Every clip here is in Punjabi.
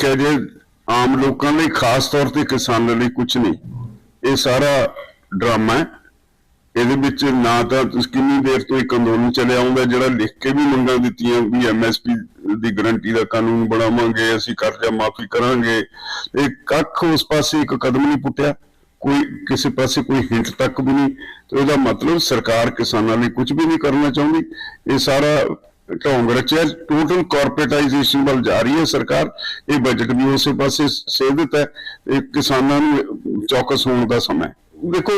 ਦੇਖਿਆ ਜੇ ਆਮ ਲੋਕਾਂ ਲਈ, ਖਾਸ ਤੌਰ ਤੇ ਕਿਸਾਨਾਂ ਲਈ ਕੁਝ ਨਹੀਂ। ਇਹ ਸਾਰਾ ਡਰਾਮਾ ਹੈ। ਇਹਦੇ ਵਿੱਚ ਨਾ ਤਾਂ ਕਿੰਨੀ ਦੇਰ ਤੋਂ ਇੱਕ ਅੰਦੋਲਨ ਚੱਲਿਆ ਆਉਂਦਾ ਜਿਹੜਾ ਲਿਖ ਕੇ ਵੀ ਮੰਗਾਂ ਦਿੱਤੀਆਂ ਵੀ ਐਮਐਸਪੀ ਦੀ ਗਰੰਟੀ ਦਾ ਕਾਨੂੰਨ ਬਣਾਵਾਂਗੇ, ਅਸੀਂ ਕਰਜ਼ਾ ਮਾਫੀ ਕਰਾਂਗੇ। ਇਹ ਕੱਖ ਉਸ ਪਾਸੇ ਇੱਕ ਕਦਮ ਨਹੀਂ ਪੁੱਟਿਆ। ਕੋਈ ਕਿਸੇ ਪਾਸੇ ਕੋਈ ਹਿੰਟ ਤੱਕ ਵੀ ਨਹੀਂ। ਤੇ ਉਹਦਾ ਮਤਲਬ ਸਰਕਾਰ ਕਿਸਾਨਾਂ ਲਈ ਕੁਝ ਵੀ ਨਹੀਂ ਕਰਨਾ ਚਾਹੁੰਦੀ। ਇਹ ਸਾਰਾ ਢੋਂਗ ਰਚਿਆ ਟੋਟਲ ਕਾਰਪੋਰੇਟਾਈਜੇਸ਼ਨ ਵੱਲ ਜਾ ਰਹੀ ਹੈ ਸਰਕਾਰ। ਇਹ ਬਜਟ ਵੀ ਉਸੇ ਪਾਸੇ ਸੇਧਿਤ ਹੈ। ਇਹ ਕਿਸਾਨਾਂ ਨੂੰ ਚੌਕਸ ਹੋਣ ਦਾ ਸਮਾਂ ਦੇਖੋ,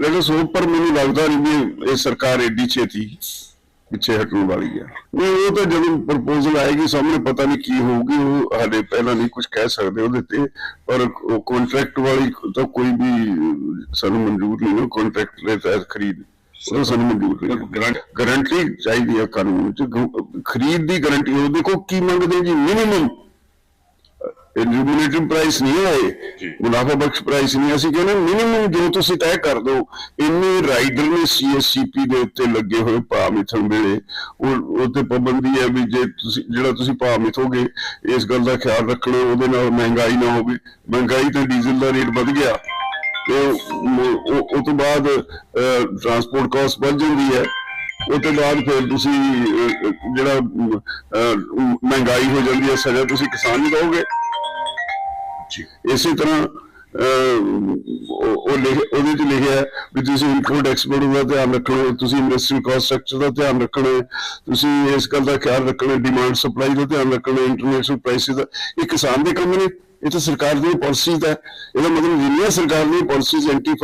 ਲੇਕਿਨ ਸੋ ਪਰ ਮੈਨੂੰ ਲੱਗਦਾ ਨਹੀਂ ਵੀ ਇਹ ਸਰਕਾਰ ਏਡੀ ਛੇਤੀ ਪਿੱਛੇ ਹਟਣ ਵਾਲੀ ਹੈ। ਨਹੀਂ, ਉਹ ਤਾਂ ਜਦੋਂ ਪ੍ਰਪੋਜ਼ਲ ਆਏਗੀ, ਸਾਹਮਣੇ ਪਤਾ ਨਹੀਂ ਕੀ ਹੋਊਗੀ। ਉਹ ਹਾਲੇ ਪਹਿਲਾਂ ਨਹੀਂ ਕੁਝ ਕਹਿ ਸਕਦੇ ਉਹਦੇ ਤੇ। ਪਰ ਕੰਟਰੈਕਟ ਵਾਲੀ ਤਾਂ ਕੋਈ ਵੀ ਸਾਨੂੰ ਮਨਜ਼ੂਰ ਨਹੀਂ, ਉਹ ਕੰਟਰੈਕਟ ਦੇ ਤਹਿਤ ਖਰੀਦ ਉਹ ਸਾਨੂੰ ਨਹੀਂ ਗਰੰਟ ਚਾਹੀਦੀ ਹੈ ਕਾਨੂੰਨ ਚ ਗ- ਖਰੀਦ ਦੀ ਗਾਰੰਟੀ ਉਹ ਦੇਖੋ ਕੀ ਮੰਗਦੇ ਜੀ ਮਿਨੀਮਮ। ਰਿਮੂਨੇਟਿਵ ਪ੍ਰਾਈਸ ਨਹੀਂ ਹੈ ਮੁਨਾਫਾ ਬਖਸ਼ ਪ੍ਰਾਈਸ ਨਹੀਂ ਅਸੀਂ ਕਹਿੰਦੇ ਮਿਨੀਮਮ ਜੋ ਤੁਸੀਂ ਤੈਅ ਕਰ ਦਿਓ ਇੰਨੇ ਰਾਈਡਰ ਨੇ ਸੀਐਸਸੀਪੀ ਦੇ ਉੱਤੇ ਲੱਗੇ ਹੋਏ ਭਾਅ ਮਿਥਣ ਵੇਲੇ। ਉਹ ਉਹ ਤੇ ਪਾਬੰਦੀ ਹੈ ਵੀ ਜੇ ਤੁਸੀਂ ਜਿਹੜਾ ਤੁਸੀਂ ਭਾਅ ਮਿਥੋਗੇ ਇਸ ਗੱਲ ਦਾ ਖਿਆਲ ਰੱਖਣਾ ਉਹਦੇ ਨਾਲ ਮਹਿੰਗਾਈ ਨਾ ਹੋਵੇ। ਮਹਿੰਗਾਈ ਤੇ ਡੀਜ਼ਲ ਦਾ ਰੇਟ ਵਧ ਗਿਆ। ਤੇ ਉਹ ਤੋਂ ਬਾਅਦ ਟਰਾਂਸਪੋਰਟ ਕਾਸਟ ਵੱਧ ਜਾਂਦੀ ਹੈ। ਉਹ ਤੋਂ ਬਾਅਦ ਫਿਰ ਤੁਸੀਂ ਜਿਹੜਾ ਮਹਿੰਗਾਈ ਹੋ ਜਾਂਦੀ ਹੈ ਸਜ਼ਾ ਤੁਸੀਂ ਕਿਸਾਨ ਨੂੰ ਦਓਗੇ। ਜੀ। ਇਸੇ ਤਰ੍ਹਾਂ ਉਹ ਉਹਦੇ ਚ ਲਿਖਿਆ ਹੈ ਵੀ ਤੁਸੀਂ ਇੰਪੋਰਟ ਐਕਸਪੋਰਟ ਦਾ ਧਿਆਨ ਰੱਖਣਾ ਤੁਸੀਂ ਇੰਡਸਟਰੀ ਕਾਸਟ ਸਟਰਕਚਰ ਦਾ ਧਿਆਨ ਰੱਖਣਾ ਹੈ, ਤੁਸੀਂ ਇਸ ਗੱਲ ਦਾ ਖਿਆਲ ਰੱਖਣਾ ਡਿਮਾਂਡ ਸਪਲਾਈ ਦਾ ਧਿਆਨ ਰੱਖਣਾ ਇੰਟਰਨੈਸ਼ਨਲ ਪ੍ਰਾਈਸਿਸ ਦਾ। ਇਹ ਕਿਸਾਨ ਦੇ ਕੰਮ ਨੇ। ਇਹ ਤਾਂ ਸਰਕਾਰ ਦੀ ਪਾਲਿਸੀ ਦਾ ਹੈ। ਇਹਦਾ ਮਤਲਬ ਜਿੰਨੀਆਂ ਸਰਕਾਰ ਦੀਆਂ ਪਾਲਿਸੀਜ਼ ਐਂਟੀ